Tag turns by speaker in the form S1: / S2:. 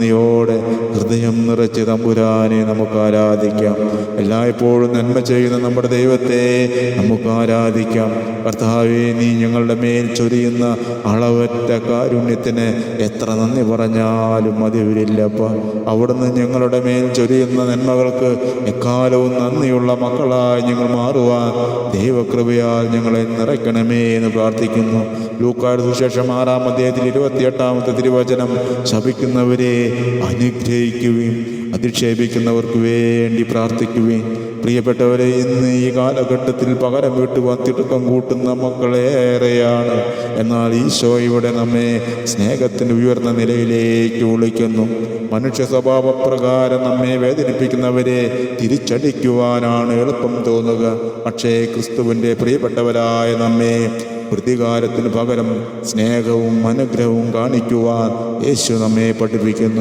S1: നന്ദിയോടെ ഹൃദയം നിറച്ച് തമ്പുരാനെ നമുക്ക് ആരാധിക്കാം. എല്ലായ്പ്പോഴും നന്മ ചെയ്യുന്ന നമ്മുടെ ദൈവത്തെ നമുക്ക് ആരാധിക്കാം. കർത്താവെ നീ ഞങ്ങളുടെ മേൽ ചൊരിയുന്ന അളവറ്റ കാരുണ്യത്തിന് എത്ര നന്ദി പറഞ്ഞാലും മതി വരില്ലപ്പ അവിടുന്ന് ഞങ്ങളുടെ മേൽ ചൊരിയുന്ന നന്മകൾക്ക് എക്കാലവും നന്ദിയുള്ള മക്കളായി ഞങ്ങൾ മാറുവാൻ ദൈവകൃപയാൽ ഞങ്ങളെ നിറയ്ക്കണമേ എന്ന് പ്രാർത്ഥിക്കുന്നു. ലൂക്കാട് സുശേഷം ആറാം അദ്ദേഹത്തിൽ ഇരുപത്തിയെട്ടാമത്തെ തിരുവചനം ശപിക്കുന്നവരെ അനുഗ്രഹിക്കുകയും അധിക്ഷേപിക്കുന്നവർക്ക് വേണ്ടി പ്രാർത്ഥിക്കുകയും. പ്രിയപ്പെട്ടവരെ ഇന്ന് ഈ കാലഘട്ടത്തിൽ പകരം വീട്ടുവാൻ തിടുക്കം കൂട്ടുന്ന മക്കളേറെയാണ് എന്നാൽ ഈശോ ഇവിടെ നമ്മെ സ്നേഹത്തിന്റെ ഉയർന്ന നിലയിലേക്ക് വിളിക്കുന്നു. മനുഷ്യ സ്വഭാവപ്രകാരം നമ്മെ വേദനിപ്പിക്കുന്നവരെ തിരിച്ചടിക്കുവാനാണ് എളുപ്പം തോന്നുക. പക്ഷേ ക്രിസ്തുവിന്റെ പ്രിയപ്പെട്ടവരായ നമ്മെ പ്രതികാരത്തിന് പകരം സ്നേഹവും അനുഗ്രഹവും കാണിക്കുവാൻ യേശു നമ്മെ പഠിപ്പിക്കുന്നു.